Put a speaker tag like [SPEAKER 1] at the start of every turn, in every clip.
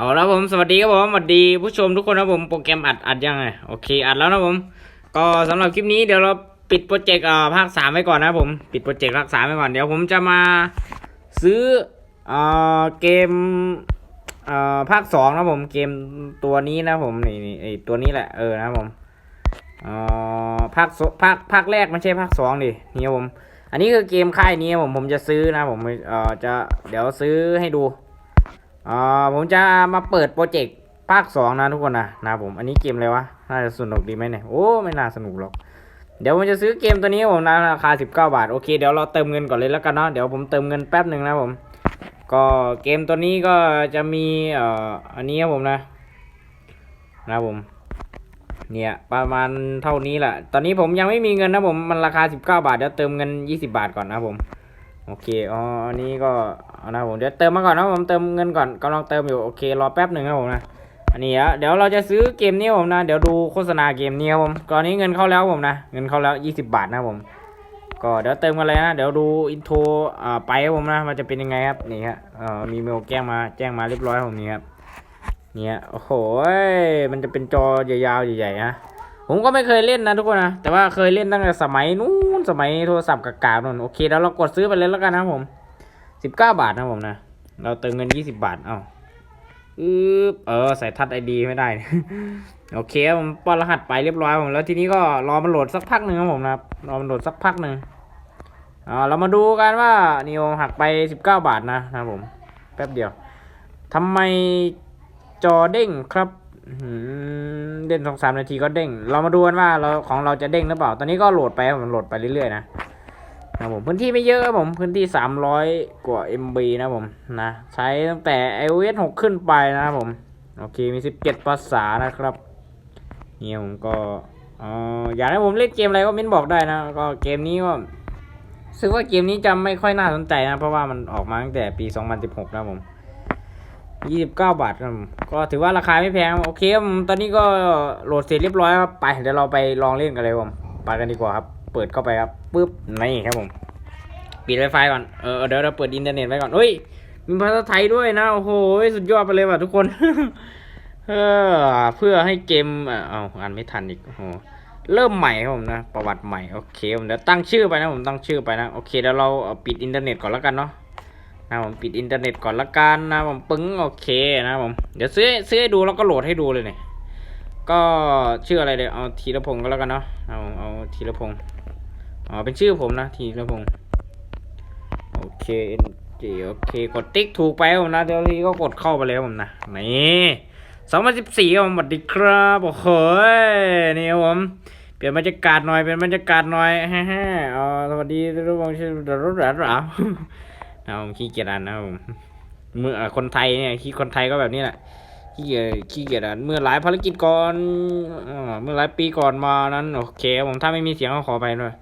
[SPEAKER 1] เอาแล้วผมสวัสดีครับผมสวัสดีผู้ชมทุกคนนะผมโปรแกรมอัดอัดยังไงโอเคอัดแล้วนะผม ก็สำหรับคลิปนี้เดี๋ยวเราปิดโปรเจกต์อ่าภาคสามไว้ก่อนนะผมปิดโปรเจกต์ภาคสามไว้ก่อนเดี๋ยวผมจะมาซื้ออ่าเกมอ่าภาคสองนะผมเกมตัวนี้นะผมนี่นี่ไอตัวนี้แหละเออนะผมอ่าภาคภาคภาคแรกไม่ใช่ภาคสองดินี่ผม อันนี้คือเกมค่ายนี้ผมผมจะซื้อนะผมเอ่อจะเดี๋ยวซื้อให้ดู อ่าผมจะมาเปิดโปรเจกต์ภาคสองนะทุกคนนะนะผมอันนี้เกมอะไรวะน่าจะสนุกดีไหมเนี่ยโอ้ไม่น่าสนุกหรอกเดี๋ยวผมจะซื้อเกมตัวนี้ผมนะราคา 19 บาทโอเคเดี๋ยวเราเติมเงินก่อนเลยแล้วกันเนาะเดี๋ยวผมเติมเงินแป๊บหนึ่งนะผม ก็เกมตัวนี้ก็จะมีเอ่ออันนี้ครับผมนะ นะผม เนี่ยประมาณเท่านี้แหละตอนนี้ผมยังไม่มีเงินนะผมมันราคา 19 บาทเดี๋ยวเติมเงิน 20 บาทก่อนนะผม โอเคอ๋ออันนี้ก็ นะผมเดี๋ยวเติมมาก่อนนะผมเติมเงินก่อนกำลังเติมอยู่โอเครอแป๊บหนึ่งครับผมนะอันนี้อะเดี๋ยวเราจะซื้อเกมนี้ผมนะเดี๋ยวดูโฆษณาเกมนี้ครับผมตอนนี้เงินเข้าแล้วผมนะเงินเข้าแล้ว 20 บาทนะผมก็เดี๋ยวเติมกันเลยนะเดี๋ยวดูอินโทรอ่าไปครับผมนะมันจะเป็นยังไงครับนี่ครับเอ่อมีเมลแจ้งมาแจ้งมาเรียบร้อยผมนี่ครับเนี่ยโอ้โหมันจะเป็นจอยาวๆใหญ่ๆนะผมก็ไม่เคยเล่นนะทุกคนนะแต่ว่าเคยเล่นตั้งแต่สมัยนู้นสมัยโทรศัพท์กากๆนู่นโอเคแล้วเรากดซื้อไปเลยแล้วกันนะผม สิบเก้าบาทนะผมนะ เราเติมเงินยี่สิบาท เอ้าอืบเออ ใส่ทัดไอดีไม่ได้ โอเคผมป้อนรหัสไปเรียบร้อยผม แล้วทีนี้ก็รอมันโหลดสักพักหนึ่งครับผมนะครับ รอมันโหลดสักพักหนึ่งอ่าเรามาดูกันว่านิโอหักไปสิบเก้าบาทนะนะผม แป๊บเดียวทำไมจอเด้งครับเด่นสองสามนาทีก็เด้ง เรามาดูกันว่าเราของเราจะเด้งหรือเปล่า ตอนนี้ก็โหลดไปผมโหลดไปเรื่อยๆนะ นะผมพื้นที่ไม่เยอะครับผมพื้นที่สามร้อยกว่า MB นะผมนะใช้ตั้งแต่ iOS 6 ขึ้นไปนะครับผม โอเคมี 17 ภาษานะครับเนี่ยผมก็อออยากให้ผมเล่นเกมอะไรก็เม้นบอกได้นะก็เกมนี้ก็รู้สึกว่าเกมนี้จะไม่ค่อยน่าสนใจนะ เพราะว่ามันออกมาตั้งแต่ปี 2016 นะผมยี่สิบาทครับก็ถือว่าราคาไม่แพงโอเคครับผมตอนนี้ก็โหลดเสร็จเรียบร้อยครับไปเดี๋ยวเราไปลองเล่นกันเลยครับผมไปกันดีกว่าครับ เปิดเข้าไปครับปึ๊บนี่ครับผมปิดไวไฟก่อนเออเดี๋ยวเราเปิดอินเทอร์เน็ตไว้ก่อนเฮ้ยมีภาษาไทยด้วยนะโอ้โหสุดยอดไปเลยว่ะทุกคนเออเพื่อให้เกมอะเอาอ่านไม่ทันอีกโอ้โหเริ่มใหม่ครับผมนะประวัติใหม่โอเคผมเดี๋ยวตั้งชื่อไปนะผมตั้งชื่อไปนะโอเคเดี๋ยวเราปิดอินเทอร์เน็ตก่อนแล้วกันเนาะนะผมปิดอินเทอร์เน็ตก่อนละกันนะผมปึ้งโอเคนะผมเดี๋ยวซื้อซื้อให้ดูแล้วก็โหลดให้ดูเลยเนี่ยก็ชื่ออะไรเลยวเอาธีรพงศ์ก็แล้วกันเนาะเอาเอาธีรพงศ์ อ๋อ เป็นชื่อผมนะธีรพงศ์โอเคเจโอเค กดติ๊กถูกไปผมนะเดี๋ยวทีก็กดเข้าไปเลยครับผมนะ นี่สองพันสิบสี่ครับผมสวัสดีครับโอ้โหนี่ครับผม เปลี่ยนบรรยากาศหน่อย เปลี่ยนบรรยากาศหน่อยฮ่าฮ่าอ๋อสวัสดีทุกคนชื่อดรุดดารานะผมขี้เกียจอ่านนะผมเมื่อคนไทยเนี่ยขี้คนไทยก็แบบนี้แหละขี้เกียจขี้เกียจอ่านเมื่อหลายภารกิจก่อนเมื่อหลายปีก่อนมานั้นโอเค ผมถ้าไม่มีเสียงก็ขอไปด้วย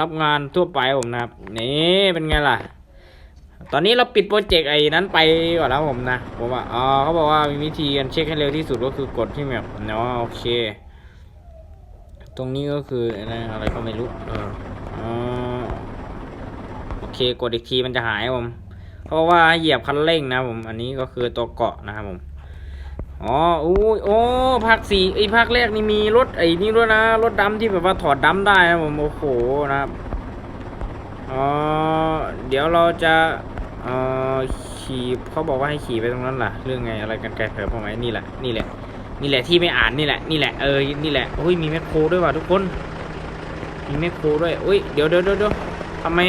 [SPEAKER 1] รับงานทั่วไปผมนะครับ นี่เป็นไงล่ะ ตอนนี้เราปิดโปรเจกต์ไอ้นั้นไปก่อนแล้วผมนะผมว่าอ๋อเขาบอกว่ามีวิธีการเช็คให้เร็วที่สุดก็คือกดที่แบบเนาะโอเค ตรงนี้ก็คืออะไรก็ไม่รู้เออโอเคกดอีกทีมันจะหายผม เพราะว่าเหยียบคันเร่งนะผม อันนี้ก็คือตัวเกาะนะครับผม อ๋ออู้ยโอ้ภาคสี่ไอภาคแรกนี่มีรถไอ้นี่ด้วยนะ รถดำที่แบบว่าถอดดำได้นะผมโอ้โหนะครับอ๋อเดี๋ยวเราจะเอ่อขี่เขาบอกว่าให้ขี่ไปตรงนั้นล่ะ เรื่องไงอะไรกันไกลเผยพอไหมนี่แหละนี่แหละนี่แหละที่ไม่อ่านนี่แหละนี่แหละเออนี่แหละโอ้ยมีแมคโครด้วยว่ะทุกคนมีแมคโครด้วยอุ้ยเดี๋ยวเดี๋ยวเดี๋ยวเดี๋ยวทำไม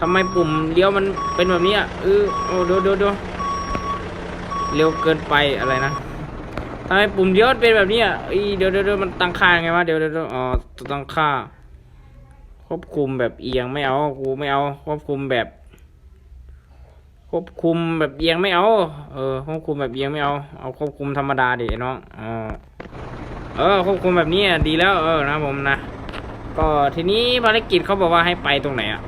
[SPEAKER 1] ทำไมปุ่มเลี้ยวมันเป็นแบบนี้อะเออโอ้เดี๋ยวเดี๋ยวเดี๋ยว เร็วเกินไปอะไรนะทำไมปุ่มเลี้ยวมันเป็นแบบนี้อะเดี๋ยวเดี๋ยวเดี๋ยวมันตั้งค่างไงวะเดี๋ยวเดี๋ยวอ๋อตั้งค่า ควบคุมแบบเอียงไม่เอากูไม่เอา ควบคุมแบบ ควบคุมแบบเอียงไม่เอา เออ ควบคุมแบบเอียงไม่เอา เอาควบคุมธรรมดาดิน้องอ๋อเออควบคุมแบบนี้อะดีแล้วเออนะผมนะก็ทีนี้ภารกิจเขาบอกว่าให้ไปตรงไหนอะ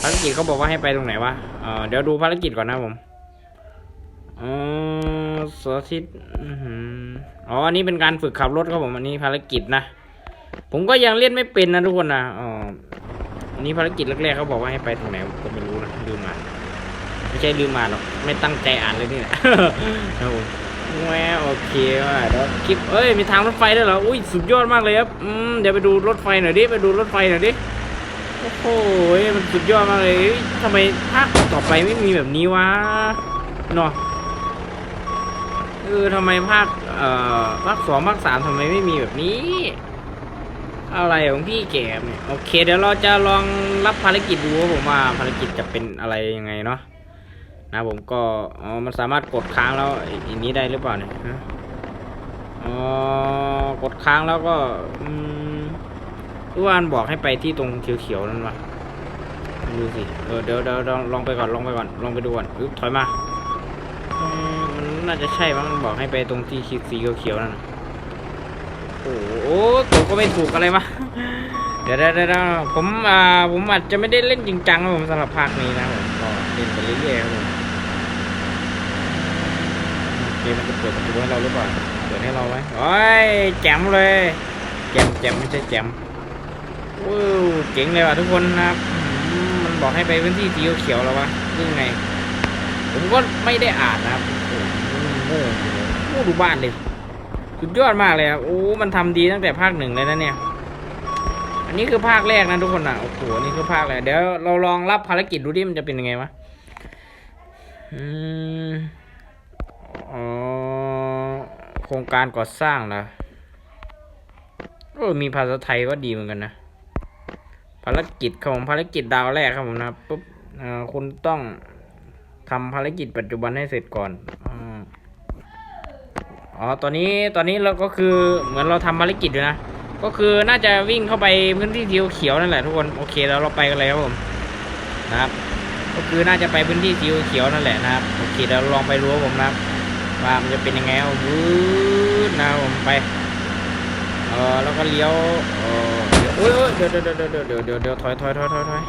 [SPEAKER 1] ภารกิจเขาบอกว่าให้ไปตรงไหนวะ เดี๋ยวดูภารกิจก่อนนะผมเออสาธิตอ๋ออันนี้เป็นการฝึกขับรถครับผมอันนี้ภารกิจนะ ผมก็ยังเล่นไม่เป็นนะทุกคนนะอ๋ออันนี้ภารกิจแรกๆเขาบอกว่าให้ไปตรงไหนผมก็ไม่รู้นะลืมมาไม่ใช่ลืมอ่าหรอกไม่ตั้งใจอ่านเลยนี่แหละครับผมแหวโอเคว่าเดี๋ยวคลิปเอ้ยมีทางรถไฟด้วยเหรออุ้ยสุดยอดมากเลยครับอืมเดี๋ยวไปดูรถไฟหน่อยดิไปดูรถไฟหน่อยดิ โอ้โหมันสุดยอดมากเลยทำไมภาคต่อไปไม่มีแบบนี้วะเนาะเออทำไมภาคเอ่อภาคสองภาคสามทำไมไม่มีแบบนี้ อะไรของพี่แกเนี่ยโอเค เดี๋ยวเราจะลองรับภารกิจดูว่าผมว่าภารกิจจะเป็นอะไรยังไงเนาะนะผมก็อ๋อมันสามารถกดค้างแล้วอ้อันนี้ได้หรือเปล่าเนี่ยอ๋อกดค้างแล้วก็อืม รู้ว่ามันบอกให้ไปที่ตรงเขียวๆนั่นวะดูสิเออเดี๋ยวเดี๋ยวลองไปก่อนลองไปก่อนลองไปดูก่อนอึ๊บถอยมามันน่าจะใช่มั้งมันบอกให้ไปตรงที่สีเขียวๆนั่นโอ้โหตัวก็ไม่ถูกอะไรวะเดี๋ยวเดี๋ยวเดี๋ยวผมอ่าผมอาจจะไม่ได้เล่นจริงจังนะผมสำหรับภาคนี้นะผมก็เล่นไปเรื่อยๆครับผมเคมันจะเปิดประตูให้เราหรือเปล่าเปิดให้เราไหมโอ้ยแจมเลยแจมแจมไม่ใช่แจม ว้าวเจ๋งเลยว่ะทุกคนนะครับมันบอกให้ไปพื้นที่สีเขียวแล้ววะยังไง ผมก็ไม่ได้อ่านนะครับโอ้โหดูบ้านดิสุดยอดมากเลยครับโอ้มันทำดีตั้งแต่ภาคหนึ่งเลยนะเนี่ย อันนี้คือภาคแรกนะทุกคนอะโอ้โหนี่คือภาคแรกเดี๋ยวเราลองรับภารกิจดูดิมันจะเป็นยังไงวะอืมอ๋อโครงการก่อสร้างนะโอ้มีภาษาไทยก็ดีเหมือนกันนะ ภารกิจครับผมภารกิจดาวแรกครับผมนะปุ๊บคุณต้องทำภารกิจปัจจุบันให้เสร็จก่อนอ๋อตอนนี้ตอนนี้เราก็คือเหมือนเราทำภารกิจอยู่นะ ก็คือน่าจะวิ่งเข้าไปพื้นที่สีเขียวนั่นแหละทุกคนโอเคแล้วเราไปกันเลยครับผมนะครับ ก็คือน่าจะไปพื้นที่สีเขียวนั่นแหละนะครับโอเคเดี๋ยวเราลองไปรู้ครับผมนะครับว่ามันจะเป็นยังไงเอาวืดนะผมไปเออแล้วก็เลี้ยวเออเดี๋ยว โอ้ยเดี๋ยวเดี๋ยวเดี๋ยวเดี๋ยวเดี๋ยวเดี๋ยวเดี๋ยวถอยถอยถอยถอยถอย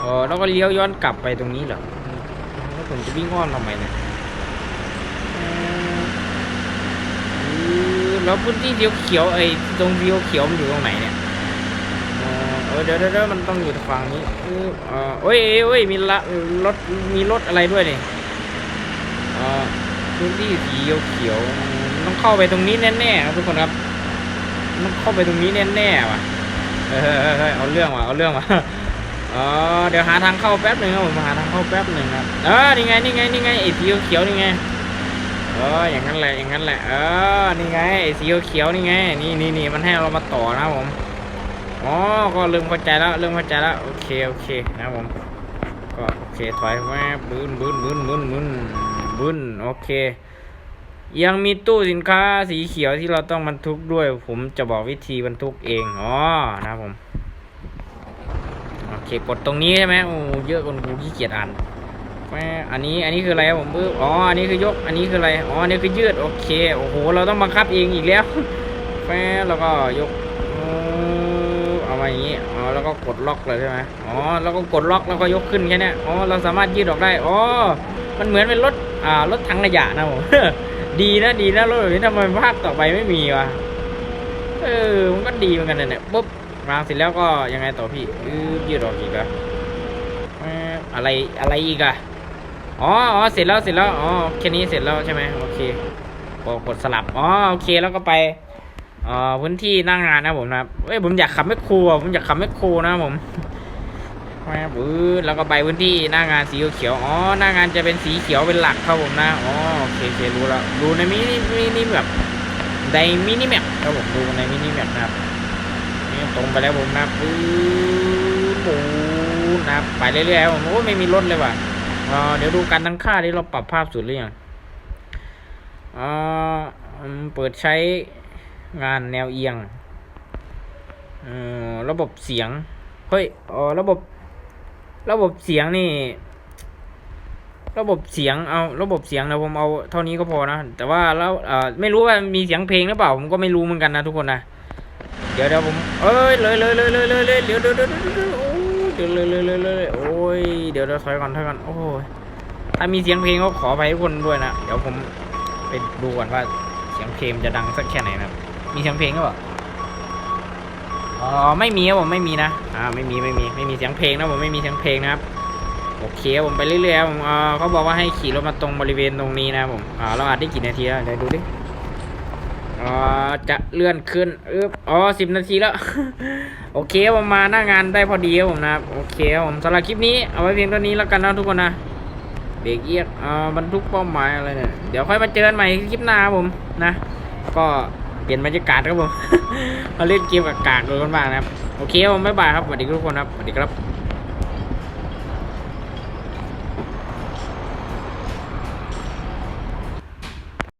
[SPEAKER 1] เออแล้วก็เลี้ยวย้อนกลับไปตรงนี้เหรอแล้วผมจะวิ่งอ้อมทำไมเนี่ยแล้วพื้นที่เขียวเขียวไอ้ตรงเขียวเขียวมันอยู่ตรงไหนเนี่ยเออเดี๋ยวเดี๋ยวมันต้องอยู่ฝั่งนี้เออเออโอ้ยเอ้ยเอ้ยมีละรถมีรถอะไรด้วยเนี่ยพื้นที่สีเขียวเขียวต้องเข้าไปตรงนี้แน่ๆครับทุกคนครับต้องเข้าไปตรงนี้แน่ๆว่ะ เออเออเออเออเอาเรื่องว่ะเอาเรื่องว่ะเออเดี๋ยวหาทางเข้าแป๊บหนึ่งครับผมหาทางเข้าแป๊บหนึ่งครับเออนี่ไงนี่ไงนี่ไงไอ้สีเขียวนี่ไงเอออย่างนั้นแหละอย่างนั้นแหละเออนี่ไงไอ้สีเขียวนี่ไงนี่นี่นี่มันให้เรามาต่อนะผมอ๋อก็เริ่มเข้าใจแล้วเริ่มเข้าใจแล้วโอเคโอเคนะผมก็โอเคถอยแวบบึ้นบึ้นบึ้นบึ้นบึ้นบึ้นโอเค ยังมีตู้สินค้าสีเขียวที่เราต้องบรรทุกด้วย ผมจะบอกวิธีบรรทุกเองอ๋อนะผมโอเคกดตรงนี้ใช่ไหมโอ้เยอะคนกูขี้เกียจอ่านแม่อันนี้อันนี้คืออะไรครับผมปึ๊บอ๋ออันนี้คือยกอันนี้คืออะไรอ๋ออันนี้คือยืดโอเคโอ้โหเราต้องบังคับเองอีกแล้วแม่แล้วก็ยกเอามาอย่างนี้อ๋อแล้วก็กดล็อกเลยใช่ไหมอ๋อแล้วก็กดล็อกแล้วก็ยกขึ้นแค่นี้อ๋อเราสามารถยืดออกได้อ๋อมันเหมือนเป็นรถอ่ารถถังขยะนะผม ดีนะดีนะรถแบบนี้ทำไมภาคต่อไปไม่มีวะเออมันก็ดีเหมือนกันนะเนี่ยปุ๊บวางเสร็จแล้วก็ยังไงต่อพี่อือยืดออกอีกอะอะไรอะไรอีกอะอ๋ออ๋อเสร็จแล้วเสร็จแล้วอ๋อแค่นี้เสร็จแล้วใช่ไหมโอเคกดกดสลับอ๋อโอเคแล้วก็ไปอ่อพื้นที่นั่งงานนะผมนะเอ้ยผมอยากขับแมคโครผมอยากขับแมคโครนะผม แม่บื้อแล้วก็ไปพื้นที่หน้างานสีเขียวอ๋อหน้างานจะเป็นสีเขียวเป็นหลักครับผมนะอ๋อโอเคโอเครู้แล้วดูในมินิมินิแบบในมินิแมปครับผมดูในมินิแมปนะครับนี่ตรงไปแล้วผมนะปื้อปูนะครับไปเรื่อยๆผมโอ้ไม่มีรถเลยว่ะเออเดี๋ยวดูการตั้งค่าที่เราปรับภาพสุดหรือยังเอ่อเปิดใช้งานแนวเอียงเอ่อระบบเสียง เฮ้ยเออระบบ ระบบเสียงนี่ ระบบเสียงเอา ระบบเสียงนะผมเอาเท่านี้ก็พอนะ แต่ว่าแล้วเอ่อไม่รู้ว่ามีเสียงเพลงหรือเปล่า ผมก็ไม่รู้เหมือนกันนะทุกคนนะเดี๋ยวเดี๋ยวผมเอ้ยเลยเลยเลยเลยเลยเลยเดี๋ยวเดี๋ยวเดี๋ยวเดี๋ยวเดี๋ยวเลยเลยเลยเลยโอ้ยเดี๋ยวเดี๋ยวถอยก่อนถอยก่อนโอ้ยถ้ามีเสียงเพลงก็ขอไปทุกคนด้วยนะเดี๋ยวผมไปดูก่อนว่าเสียงเพลงจะดังสักแค่ไหนนะมีเสียงเพลงหรือเปล่า อ๋อไม่มีครับผมไม่มีนะอ่าไม่มีไม่มีไม่มีเสียงเพลงนะผมไม่มีเสียงเพลงนะครับโอเคผมไปเรื่อยๆผมเออเขาบอกว่าให้ขี่รถมาตรงบริเวณตรงนี้นะผมอ่าเราอัดได้กี่นาทีแล้วเดี๋ยวดูดิอ่าจะเลื่อนขึ้นอึ๊บอ๋อสิบนาทีแล้ว โอเคผมมาหน้างานได้พอดีครับผมนะครับโอเคครับผมสำหรับคลิปนี้เอาไว้เพียงเท่านี้แล้วกันนะทุกคนนะเบรกเอียกอ่าบรรทุกเป้าหมายอะไรเนี่ยเดี๋ยวค่อยมาเจอกันใหม่คลิปหน้าผมนะ ก็ ปลี่ยนบรรยากาศครับผม มาเล่นเกมกับกากโดยคนบ้างนะครับ โอเคครับผมบ๊ายบายครับสวัสดีทุกคนครับสวัสดีครับ